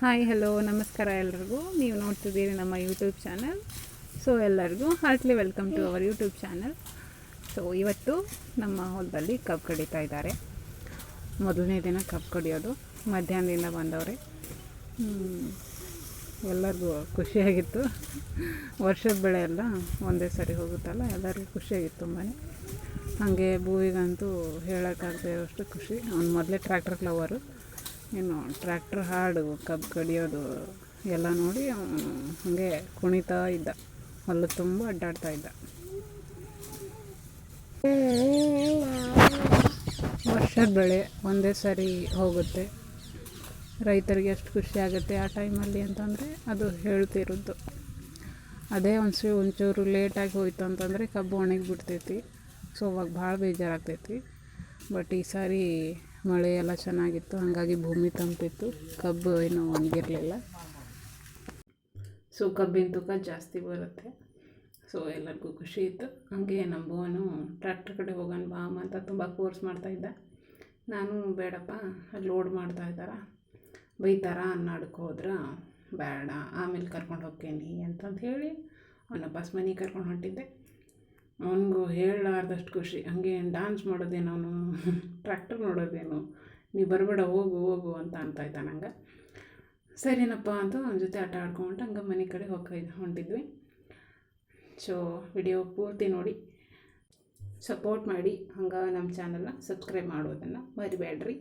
Hi hello ನಮಸ್ಕಾರ ಎಲ್ಲರಿಗೂ ನೀವು ನೋಡ್ತಿದ್ದೀರಿ ನಮ್ಮ ಯೂಟ್ಯೂಬ್ ಚಾನಲ್ ಸೊ ಎಲ್ಲರಿಗೂ heartly welcome to our YouTube channel so ಇವತ್ತು ನಮ್ಮ ಹೊಲದಲ್ಲಿ ಕಬ್ ಕಡಿತಾ ಇದ್ದಾರೆ. ಮೊದಲನೇ ದಿನ ಕಬ್ ಕಡಿಯೋದು. ಮಧ್ಯಾಹ್ನದಿಂದ ಬಂದವ್ರೆ. ಎಲ್ಲರಿಗೂ ಖುಷಿಯಾಗಿತ್ತು. ವರ್ಷದ ಬೆಳೆ ಎಲ್ಲ ಒಂದೇ ಸರಿ ಹೋಗುತ್ತಲ್ಲ, ಎಲ್ಲರಿಗೂ ಖುಷಿಯಾಗಿತ್ತು ತುಂಬಾ ಹಾಗೆ ಭೂವಿಗಂತೂ ಹೇಳೋಕ್ಕಾಗದೇ ಇರೋಷ್ಟು ಖುಷಿ. ಅವ್ನು ಮೊದಲೇ ಟ್ರ್ಯಾಕ್ಟರ್ ಲವರು ಇನ್ನು ಟ್ರ್ಯಾಕ್ಟ್ರ್ ಹಾಡು ಕಬ್ಬು ಕಡಿಯೋದು ಎಲ್ಲ ನೋಡಿ ಅವನು ಹಾಗೆ ಕುಣಿತಾ ಇದ್ದ. ಹೊಲ ತುಂಬ ಅಡ್ಡಾಡ್ತಾ ಇದ್ದ. ವರ್ಷದ ಬೆಳೆ ಒಂದೇ ಸರಿ ಹೋಗುತ್ತೆ. ರೈತರಿಗೆ ಎಷ್ಟು ಖುಷಿ ಆಗುತ್ತೆ ಆ ಟೈಮಲ್ಲಿ ಅಂತಂದರೆ ಅದು ಹೇಳ್ತಿರೋದು. ಅದೇ ಒಂದ್ಸರಿ ಒಂಚೂರು ಲೇಟಾಗಿ ಹೋಯ್ತು ಅಂತಂದರೆ ಕಬ್ಬು ಒಣಗಿ ಬಿಡ್ತೈತಿ ಸೊ, ಅವಾಗ ಭಾಳ ಬೇಜಾರಾಗ್ತೈತಿ. ಬಟ್ ಈ ಸಾರಿ ಮಳೆ ಎಲ್ಲ ಚೆನ್ನಾಗಿತ್ತು, ಹಾಗಾಗಿ ಭೂಮಿ ತಂಪಿತ್ತು. ಕಬ್ಬು ಏನೂ ಒಣಗಿರಲಿಲ್ಲ. ಸೊ ಕಬ್ಬಿನ ತೂಕ ಜಾಸ್ತಿ ಬರುತ್ತೆ. ಸೊ ಎಲ್ಲರಿಗೂ ಖುಷಿ ಇತ್ತು. ಹಾಗೆ ನಮ್ಮ ಭುವನು ಟ್ರ್ಯಾಕ್ಟರ್ ಕಡೆ ಹೋಗೋಣ ಬಾ ಅಂತ ತುಂಬ ಫೋರ್ಸ್ ಮಾಡ್ತಾಯಿದ್ದ ನಾನು ಬೇಡಪ್ಪ ಲೋಡ್ ಮಾಡ್ತಾ ಇದ್ದಾರ? ಬೈತಾರ? ಅನ್ನಾಡಕ್ಕೆ ಹೋದ್ರೆ? ಬೇಡ, ಆಮೇಲೆ ಕರ್ಕೊಂಡು ಹೋಗ್ತೀನಿ ಅಂತಂದು ಹೇಳಿ ಅವನ ಬಸ್ ಮನೆಗೆ ಕರ್ಕೊಂಡು ಹೊಂಟಿದ್ದೆ. ಅವನಿಗೂ ಹೇಳಲಾರ್ದಷ್ಟು ಖುಷಿ. ಹಂಗೆ ಡ್ಯಾನ್ಸ್ ಮಾಡೋದೇನು ಅವನು ಟ್ರ್ಯಾಕ್ಟರ್ ನೋಡೋದೇನು, ನೀ ಬರಬೇಡ, ಹೋಗು ಹೋಗು ಅಂತ ಅಂತ ಇದ್ದ ನಂಗೆ. ಸರಿನಪ್ಪ ಅಂತ ಅವನ ಜೊತೆ ಆಟ ಆಡ್ಕೊಂಡು ಹಂಗೆ ಮನೆ ಕಡೆ ಹೋಗ್ತಾ ಹೊಂಟಿದ್ವಿ. ಸೊ ವಿಡಿಯೋ ಪೂರ್ತಿ ನೋಡಿ ಸಪೋರ್ಟ್ ಮಾಡಿ, ಹಂಗೆ ನಮ್ಮ ಚಾನಲ್ನ ಸಬ್ಸ್ಕ್ರೈಬ್ ಮಾಡೋದನ್ನು ಮರಿಬೇಡ್ರಿ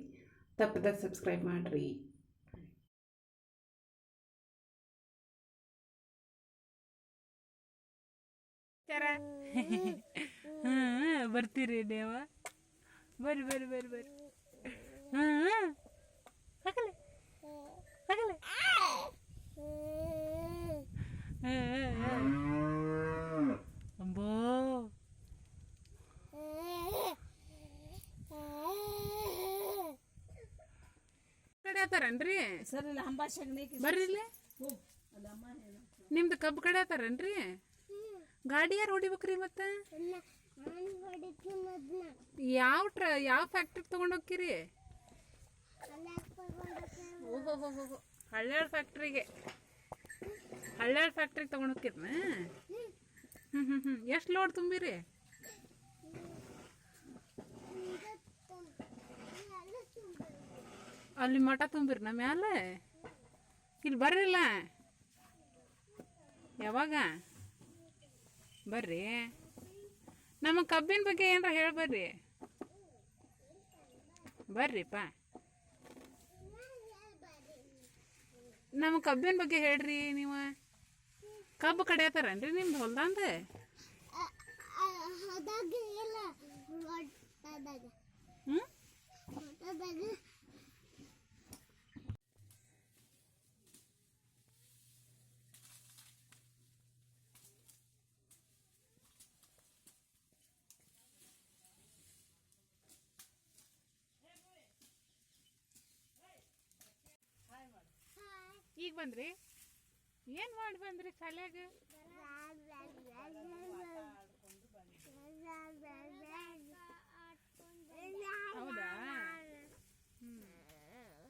ತಪ್ಪದ ಸಬ್ಸ್ಕ್ರೈಬ್ ಮಾಡಿರಿ. ಹಾಂ ಬರ್ತೀರಿ ದೇವ. ಬರ್ರಿ ಬರ್ರಿ ಬರ್ರಿ ಬರ್ರಿ. ಹಾಂ ಹಾಕಲೆ ಹಾಕಲೆ ಅಂಬೋ. ಸರ್ ಇಲ್ಲ ಅಂಬಾ ಸಗಣಿ ಬರ್ರಿ ಇಲ್ಲಿ. ನಿಮ್ದು ಕಬ್ಬು ಕಡಿಯತ್ತಾರನ್ರಿ ಗಾಡಿ ಯಾರು ಹೊಡಿಬೇಕ್ರಿ ಮತ್ತೆ? ಯಾವ ಟ್ರ ಯಾವ ಫ್ಯಾಕ್ಟ್ರಿ ತೊಗೊಂಡೋಗ್ತೀರಿ ಓಹೋ ಹೋ ಹೋ ಹಳ್ಳ್ಯಾಳ ಫ್ಯಾಕ್ಟ್ರಿಗೆ ಹಳ್ಳ್ಯಾಳ ಫ್ಯಾಕ್ಟ್ರಿಗೆ ತೊಗೊಂಡೋಗ್ತೀರನ ಹ್ಞೂ ಹ್ಞೂ ಹ್ಞೂ ಎಷ್ಟು ಲೋಡ್ ತುಂಬಿರಿ? ಅಲ್ಲಿ ಮಠ ತುಂಬಿರಿ ನಮ್ಮ ಮ್ಯಾಲೆ? ಇಲ್ಲಿ ಬರ್ರಿಲ್ಲ? ಯಾವಾಗ? ಬರ್ರಿ. ನಮ್ಮ ಕಬ್ಬಿನ ಬಗ್ಗೆ ಏನಾರ ಹೇಳ್ಬರ್ರಿ ಬರ್ರಿಪ್ಪ. ನಮ್ಮ ಕಬ್ಬಿನ ಬಗ್ಗೆ ಹೇಳ್ರಿ ನೀವು. ಕಬ್ಬು ಕಡಿಯತ್ತಾರನ್ರಿ ನಿಮ್ದು ಹೊಲ್ದಂದ? ಈಗ ಬಂದ್ರಿ? ಏನು ಮಾಡಿ ಬಂದ್ರಿ ಶಾಲ್ಯಾಗ ಹೌದಾ? ಹ್ಞೂ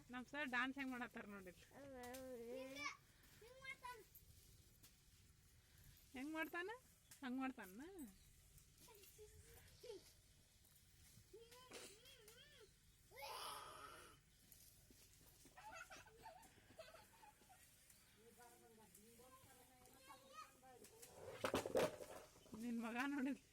ನಮ್ಮ ಸರ್ ಡಾನ್ಸ್ ಹೆಂಗೆ ಮಾಡತ್ತಾರ ನೋಡಿ ಹೆಂಗೆ ಮಾಡ್ತಾನ? ಹಂಗೆ ಮಾಡ್ತಾನ? pagano en el